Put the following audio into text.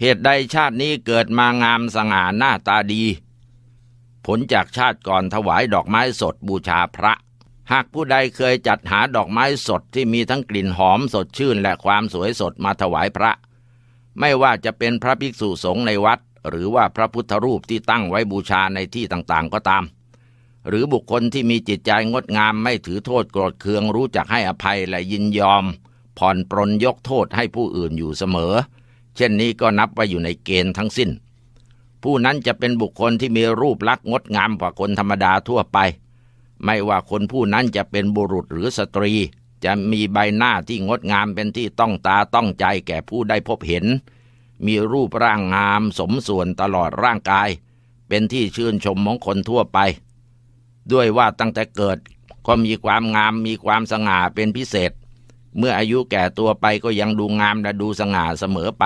เหตุใดชาตินี้เกิดมางามสง่าหน้าตาดี ผลจากชาติก่อนถวายดอกไม้สดบูชาพระ หากผู้ใดเคยจัดหาดอกไม้สดที่มีทั้งกลิ่นหอมสดชื่นและความสวยสดมาถวายพระ ไม่ว่าจะเป็นพระภิกษุสงฆ์ในวัด หรือว่าพระพุทธรูปที่ตั้งไว้บูชาในที่ต่างๆก็ตาม หรือบุคคลที่มีจิตใจงดงามไม่ถือโทษโกรธเคืองรู้จักให้อภัยและยินยอม ผ่อนปรนยกโทษให้ผู้อื่นอยู่เสมอ เช่นนี้ก็นับว่าอยู่ในเกณฑ์ทั้งสิ้น ผู้นั้นจะเป็นบุคคลที่มีรูปลักษณ์งดงามกว่าคนธรรมดาทั่วไป ไม่ว่าคนผู้นั้นจะเป็นบุรุษหรือสตรี จะมีใบหน้าที่งดงามเป็นที่ต้องตาต้องใจแก่ผู้ได้พบเห็น มีรูปร่างงามสมส่วนตลอดร่างกาย เป็นที่ชื่นชมของคนทั่วไป ด้วยว่าตั้งแต่เกิดก็มีความงามมีความสง่าเป็นพิเศษ เมื่ออายุแก่ตัวไปก็ยังดูงามและดูสง่าเสมอไป